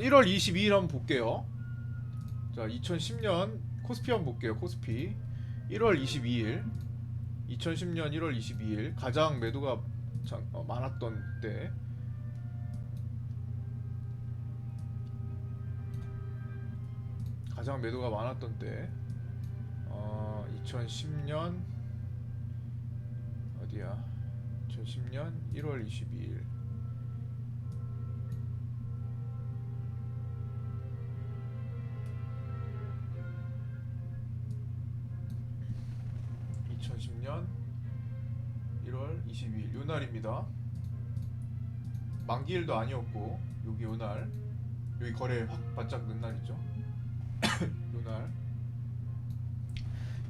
1월 22일 한번 볼게요. 자, 2010년 코스피 한번 볼게요. 코스피 1월 22일 2010년 1월 22일 가장 매도가 장- 어, 많았던 때 가장 매도가 많았던 때 어, 2010년 어디야? 2010년 1월 22일 22일 요 날입니다. 만기일도 아니었고 여기 요날 여기 거래 확 바짝 는 날이죠. 요 날.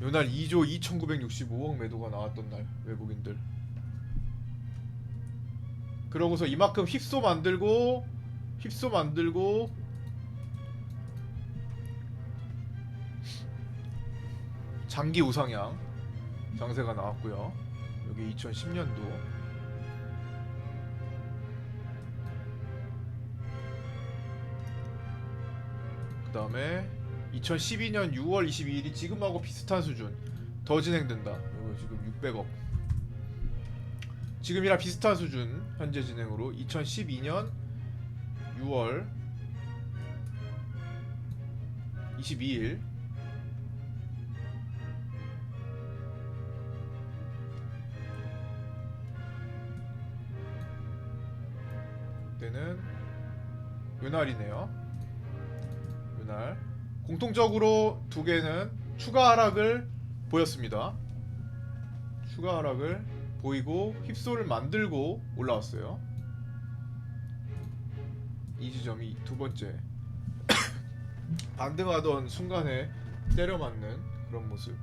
요날 2조 2,965억 매도가 나왔던 날 외국인들. 그러고서 이만큼 휩소 만들고 휩소 만들고 장기 우상향 장세가 나왔고요. 여기 2010년도 그 다음에 2012년 6월 22일이 지금하고 비슷한 수준 더 진행된다. 이거 지금 600억. 지금이랑 비슷한 수준 현재 진행으로 2012년 6월 22일 때는 요날이네요. 공통적으로 두 개는 추가 하락을 보였습니다. 추가 하락을 보이고 휩소를 만들고 올라왔어요. 이 지점이 두 번째 반등하던 순간에 때려 맞는 그런 모습.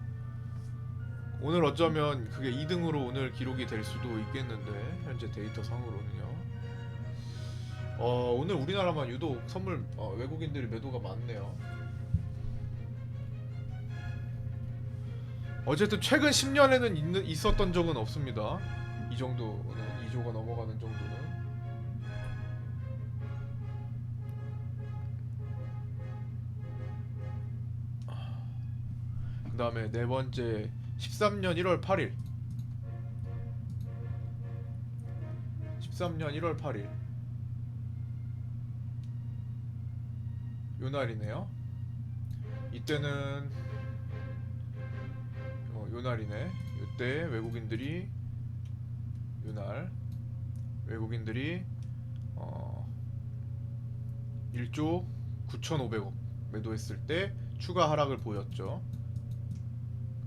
오늘 어쩌면 그게 2등으로 오늘 기록이 될 수도 있겠는데 현재 데이터 상으로는요. 어, 오늘 우리나라만 유독 선물 어, 외국인들이 매도가 많네요. 어쨌든 최근 10년에는 있는, 있었던 적은 없습니다. 이 정도는 2조가 넘어가는 정도는. 그 다음에 네 번째 13년 1월 8일 13년 1월 8일 요 날이네요 이때는 어, 요 날이네 요때 외국인들이 요날 외국인들이 어 1조 9,500억 매도했을 때 추가 하락을 보였죠.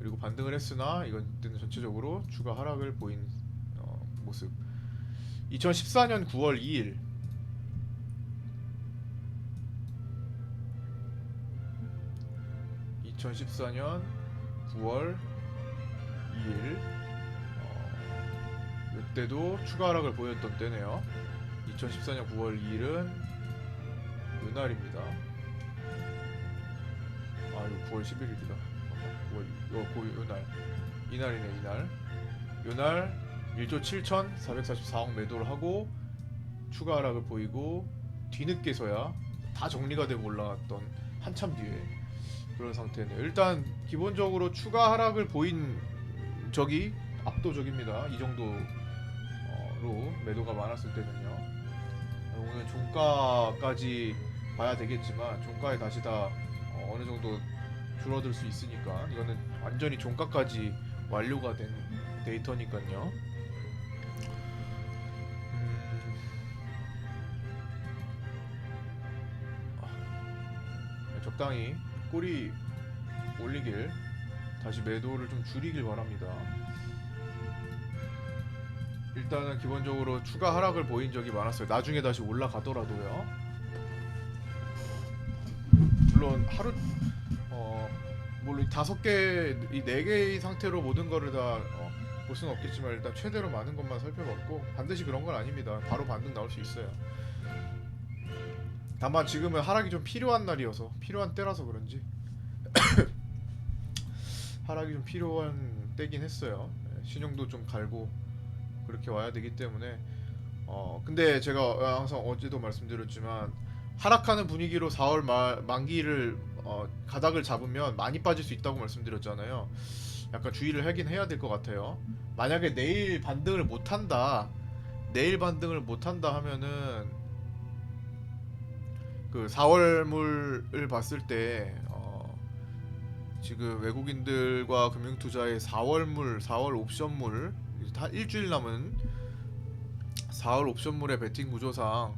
그리고 반등을 했으나 이건 전체적으로 추가 하락을 보인 어, 모습. 2014년 9월 2일 (2014년 9월 2일) 어, 이때도 추가 하락을 보였던 때네요. (2014년 9월 2일은) 요날입니다. 아 이거 9월 11일이다. 9월 이거 고 요날. 이날이네 이날. 요날 1조 7,444억 매도를 하고 추가 하락을 보이고 뒤늦게서야 다 정리가 되고 올라왔던 한참 뒤에 그런 상태네요. 일단 기본적으로 추가 하락을 보인 적이 압도적입니다. 이 정도로 매도가 많았을 때는요. 오늘 종가까지 봐야 되겠지만 종가에 다시 다 어, 어느 정도 줄어들 수 있으니까 이거는 완전히 종가까지 완료가 된 데이터니까요. 음, 아, 적당히 꼬리 올리길 다시 매도를 좀 줄이길 바랍니다. 일단은 기본적으로 추가 하락을 보인 적이 많았어요. 나중에 다시 올라가더라도요. 물론 하루 어 물론 다섯 개, 이 네 개의 상태로 모든 거를 다 어, 볼 수는 없겠지만 일단 최대로 많은 것만 살펴봤고 반드시 그런 건 아닙니다. 바로 반등 나올 수 있어요. 다만 지금은 하락이 좀 필요한 날이어서 필요한 때라서 그런지 하락이 좀 필요한 때긴 했어요. 예, 신용도 좀 갈고 그렇게 와야 되기 때문에 어 근데 제가 항상 어제도 말씀드렸지만 하락하는 분위기로 4월 말 만기를 어, 가닥을 잡으면 많이 빠질 수 있다고 말씀드렸잖아요. 약간 주의를 하긴 해야 될 것 같아요. 만약에 내일 반등을 못 한다, 내일 반등을 못 한다 하면은 그 4월물을 봤을 때 어, 지금 외국인들과 금융투자의 4월물, 4월 옵션물 다 일주일 남은 4월 옵션물의 베팅 구조상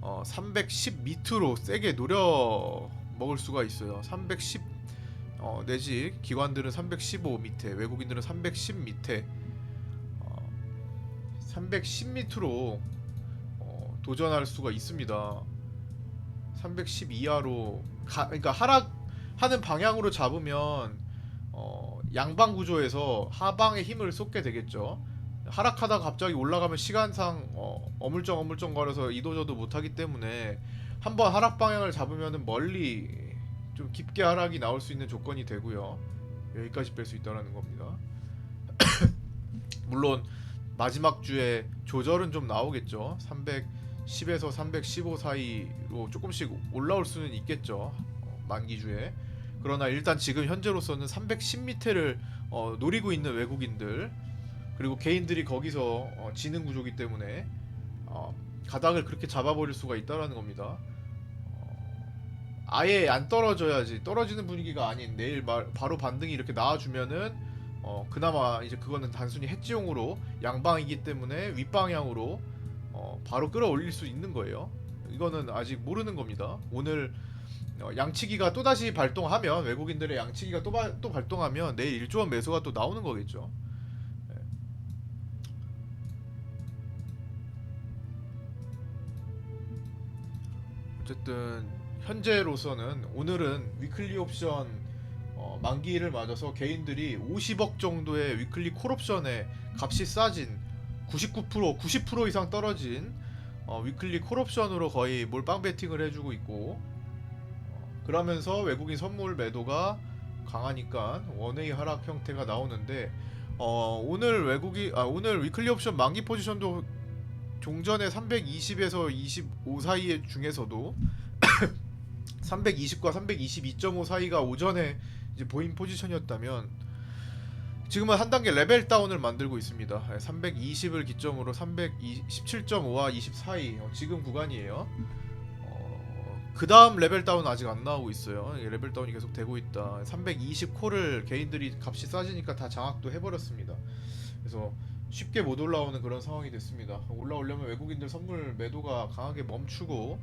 어, 310 밑으로 세게 노려 먹을 수가 있어요. 310 어, 내지 기관들은 315 밑에, 외국인들은 310 밑에, 어, 310 밑으로 어, 도전할 수가 있습니다. 310 이하로 가, 그러니까 하락 하는 방향으로 잡으면 어, 양방 구조에서 하방에 힘을 쏟게 되겠죠. 하락하다 갑자기 올라가면 시간상 어, 어물쩡 어물쩡 거려서 이도저도 못하기 때문에 한번 하락 방향을 잡으면 멀리 좀 깊게 하락이 나올 수 있는 조건이 되고요. 여기까지 뺄 수 있다라는 겁니다. 물론 마지막 주에 조절은 좀 나오겠죠. 310에서 315 사이로 조금씩 올라올 수는 있겠죠. 어, 만기 주에. 그러나 일단 지금 현재로서는 310 밑에를 어, 노리고 있는 외국인들 그리고 개인들이 거기서 어, 지능 구조기 때문에 어, 가닥을 그렇게 잡아버릴 수가 있다라는 겁니다. 어, 아예 안 떨어져야지 떨어지는 분위기가 아닌 내일 말, 바로 반등이 이렇게 나와주면은 어, 그나마 이제 그거는 단순히 해지용으로 양방이기 때문에 윗방향으로 어, 바로 끌어올릴 수 있는 거예요. 이거는 아직 모르는 겁니다. 오늘 어, 양치기가 또 다시 발동하면 외국인들의 양치기가 또, 바, 또 발동하면 내일 1조 원 매수가 또 나오는 거겠죠. 어쨌든 현재로서는 오늘은 위클리 옵션 어, 만기를 맞아서 개인들이 50억 정도의 위클리 콜옵션에 값이 싸진 99% 90% 이상 떨어진 어, 위클리 콜옵션으로 거의 몰빵 베팅을 해주고 있고 어, 그러면서 외국인 선물 매도가 강하니까 원웨이 하락 형태가 나오는데 어, 오늘 외국이 아 오늘 위클리 옵션 만기 포지션도 종전에 320에서 25 사이 중에서도 320과 322.5 사이가 오전에 이제 보인 포지션이었다면 지금은 한 단계 레벨 다운을 만들고 있습니다. 320을 기점으로 317.5와 20 사이 어, 지금 구간이에요. 어, 그 다음 레벨 다운 아직 안 나오고 있어요. 레벨 다운이 계속 되고 있다. 320 콜을 개인들이 값이 싸지니까 다 장악도 해버렸습니다. 그래서 쉽게 못 올라오는 그런 상황이 됐습니다. 올라오려면 외국인들 선물 매도가 강하게 멈추고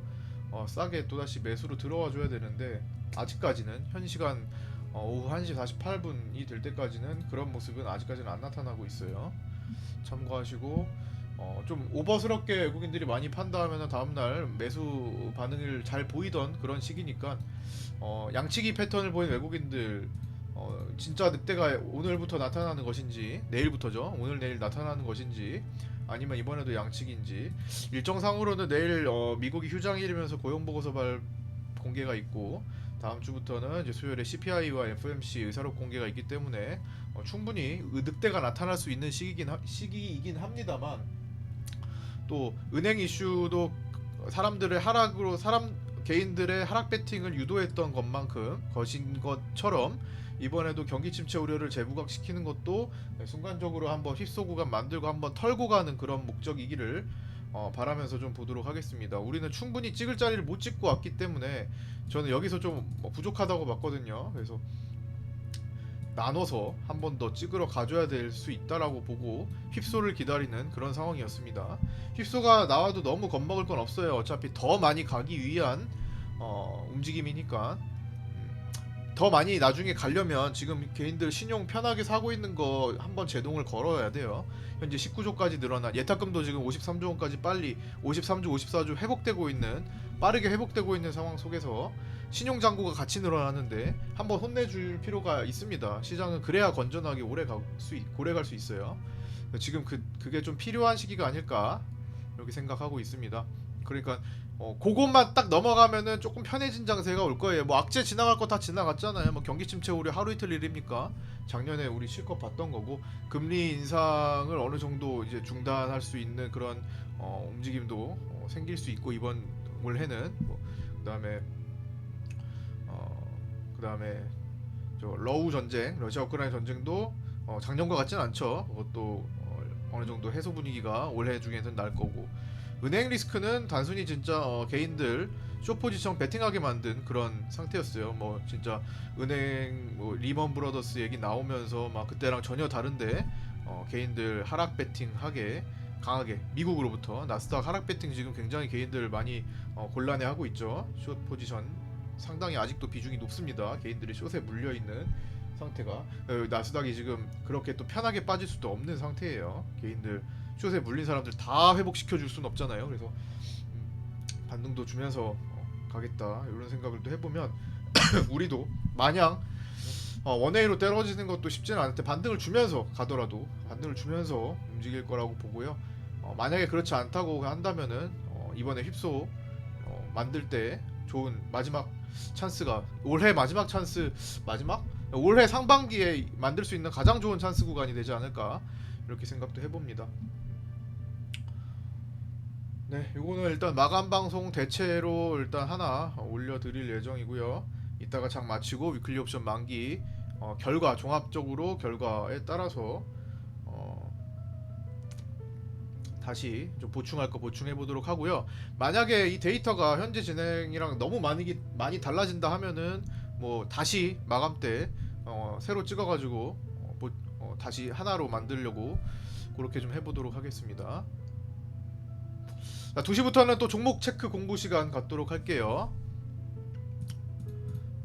어, 싸게 또다시 매수로 들어와 줘야 되는데 아직까지는 현 시간 어, 오후 1시 48분이 될 때까지는 그런 모습은 아직까지는 안 나타나고 있어요. 참고하시고 어, 좀 오버스럽게 외국인들이 많이 판다 하면 다음날 매수 반응을 잘 보이던 그런 시기니까 어, 양치기 패턴을 보인 외국인들 어, 진짜 늑대가 오늘부터 나타나는 것인지 내일부터죠 오늘 내일 나타나는 것인지 아니면 이번에도 양측인지 일정상으로는 내일 어, 미국이 휴장일이면서 고용보고서 발 공개가 있고 다음 주부터는 이제 수요일에 CPI와 FMC 의사록 공개가 있기 때문에 어, 충분히 의- 늑대가 나타날 수 있는 시기긴 하, 시기이긴 합니다만 또 은행 이슈도 사람들의 하락으로 사람 개인들의 하락 배팅을 유도했던 것만큼 것인 것처럼 이번에도 경기 침체 우려를 재부각시키는 것도 순간적으로 한번 휩소 구간 만들고 한번 털고 가는 그런 목적이기를 어, 바라면서 좀 보도록 하겠습니다. 우리는 충분히 찍을 자리를 못 찍고 왔기 때문에 저는 여기서 좀 뭐 부족하다고 봤거든요. 그래서 나눠서 한 번 더 찍으러 가줘야 될 수 있다라고 보고 휩소를 기다리는 그런 상황이었습니다. 휩소가 나와도 너무 겁먹을 건 없어요. 어차피 더 많이 가기 위한 어, 움직임이니까 음, 더 많이 나중에 가려면 지금 개인들 신용 편하게 사고 있는 거 한번 제동을 걸어야 돼요. 현재 19조까지 늘어난 예탁금도 지금 53조 원까지 빨리 53조, 54조 회복되고 있는 빠르게 회복되고 있는 상황 속에서 신용 잔고가 같이 늘어나는데 한번 혼내줄 필요가 있습니다. 시장은 그래야 건전하게 오래 갈수 오래 갈 수 있어요. 지금 그 그게 좀 필요한 시기가 아닐까 이렇게 생각하고 있습니다. 그러니까 어, 그것만 딱 넘어가면은 조금 편해진 장세가 올 거예요. 뭐 악재 지나갈 거 다 지나갔잖아요. 뭐 경기 침체 우려 하루 이틀 일입니까? 작년에 우리 실컷 봤던 거고 금리 인상을 어느 정도 이제 중단할 수 있는 그런 어, 움직임도 어, 생길 수 있고 이번 올해는 뭐 그다음에 어 그다음에 저 러우 전쟁, 러시아 우크라이나 전쟁도 어, 작년과 같진 않죠. 그것도 어, 어느 정도 해소 분위기가 올해 중에는 날 거고 은행 리스크는 단순히 진짜 어, 개인들 쇼 포지션 베팅하게 만든 그런 상태였어요. 뭐 진짜 은행 뭐 리먼 브라더스 얘기 나오면서 막 그때랑 전혀 다른데 어, 개인들 하락 베팅하게 강하게 미국으로부터 나스닥 하락 베팅 지금 굉장히 개인들 많이 어, 곤란해하고 있죠. 숏 포지션 상당히 아직도 비중이 높습니다. 개인들이 숏에 물려 있는 상태가 어, 나스닥이 지금 그렇게 또 편하게 빠질 수도 없는 상태예요. 개인들 숏에 물린 사람들 다 회복시켜 줄 수는 없잖아요. 그래서 음, 반등도 주면서 어, 가겠다 이런 생각을 또 해보면 우리도 마냥 어, 원웨이로 떨어지는 것도 쉽지는 않을 때 반등을 주면서 가더라도 반등을 주면서 움직일 거라고 보고요. 어, 만약에 그렇지 않다고 한다면은 어, 이번에 휩소 어, 만들 때 좋은 마지막 찬스가 올해 마지막 찬스 마지막 올해 상반기에 만들 수 있는 가장 좋은 찬스 구간이 되지 않을까 이렇게 생각도 해봅니다. 네, 이거는 일단 마감 방송 대체로 일단 하나 올려드릴 예정이고요. 이따가 장 마치고 위클리 옵션 만기 어, 결과 종합적으로 결과에 따라서 어, 다시 좀 보충할 거 보충해 보도록 하고요. 만약에 이 데이터가 현재 진행이랑 너무 많이 많이 달라진다 하면은 뭐 다시 마감 때 어, 새로 찍어가지고 어, 뭐, 어, 다시 하나로 만들려고 그렇게 좀 해보도록 하겠습니다. 자, 2시부터는 또 종목 체크 공부 시간 갖도록 할게요.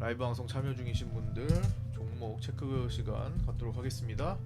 라이브 방송 참여 중이신 분들 종목 체크 시간 갖도록 하겠습니다.